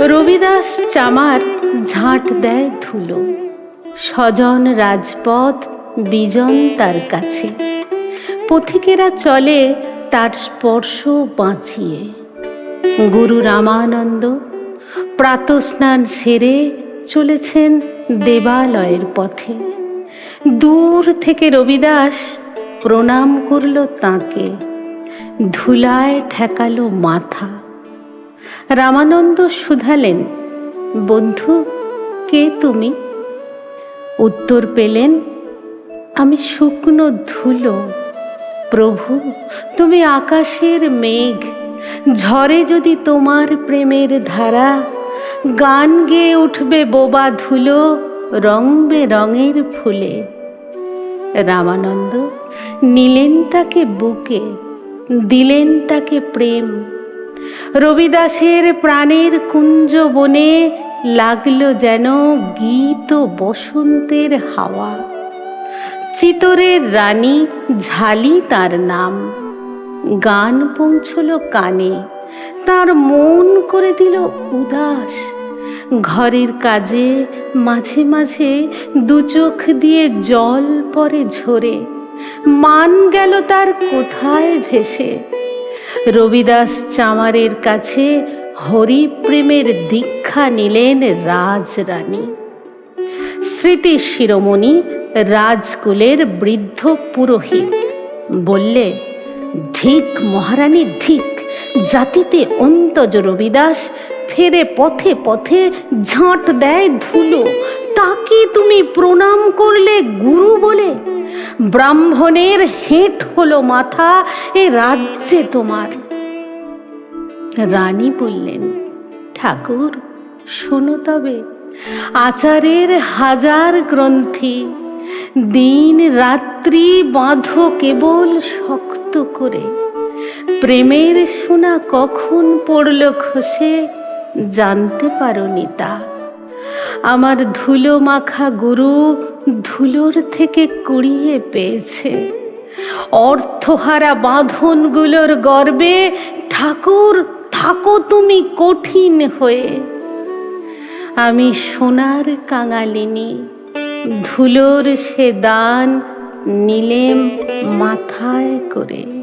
রবিদাস চামার ঝাঁট দেয় ধুলো। স্বজন রাজপথ, বিজন তার কাছে। পথিকেরা চলে তার স্পর্শ বাঁচিয়ে। গুরু রামানন্দ প্রাতস্নান সেরে চলেছেন দেবালয়ের পথে। দূর থেকে রবিদাস প্রণাম করল তাকে। ধুলায় ঠেকালো মাথা। রামানন্দ শুধালেন, বন্ধু, কে তুমি? উত্তর পেলেন, আমি শুকনো ধুলো। প্রভু, তুমি আকাশের মেঘ। ঝড়ে যদি তোমার প্রেমের ধারা, গান গেয়ে উঠবে বোবা ধুলো রং রঙের ফুলে। রামানন্দ নিলেন তাকে বুকে, দিলেন তাকে প্রেম। রবিদাসের প্রাণের কুঞ্জ বনে লাগল যেন গীত বসন্তের হাওয়া। চিতরের রানী ঝালি তার নাম। গান পৌঁছল কানে, তার মন করে দিল উদাস। ঘরের কাজে মাঝে মাঝে দু চোখ দিয়ে জল পরে ঝরে। মান গেল তার কোথায় ভেসে? রবিদাস চামারের কাছে হরিপ্রেমের দীক্ষা নিলেন রাজরানী। স্মৃতি শিরোমণি রাজকুলের বৃদ্ধ পুরোহিত। বললে, ধিক মহারানী, ধিক। জাতিতে অন্তজ রবিদাস ফেরে পথে পথে ঝাঁট দেয় ধুলো। তাকে তুমি প্রণাম করলে গুরু বলে ব্রাহ্মণের হেঁট হলো মাথা এ রাজ্যে তোমার। রানী বললেন, ঠাকুর, শোনো তবে, আচারের হাজার গ্রন্থি, দিন রাত্রি বাঁধো কেবল শক্ত করে। প্রেমের সোনা কখন পড়ল খসে জানতে পারো তা। আমার ধুলো মাখা গুরু ধুলোর থেকে কুড়িয়ে পেয়েছে। অর্থহারা বাঁধনগুলোর গর্বে, ঠাকুর, থাকো তুমি কঠিন হয়ে। আমি সোনার কাঙালিনী, ধুলোর সে দান নিলেম মাথায় করে।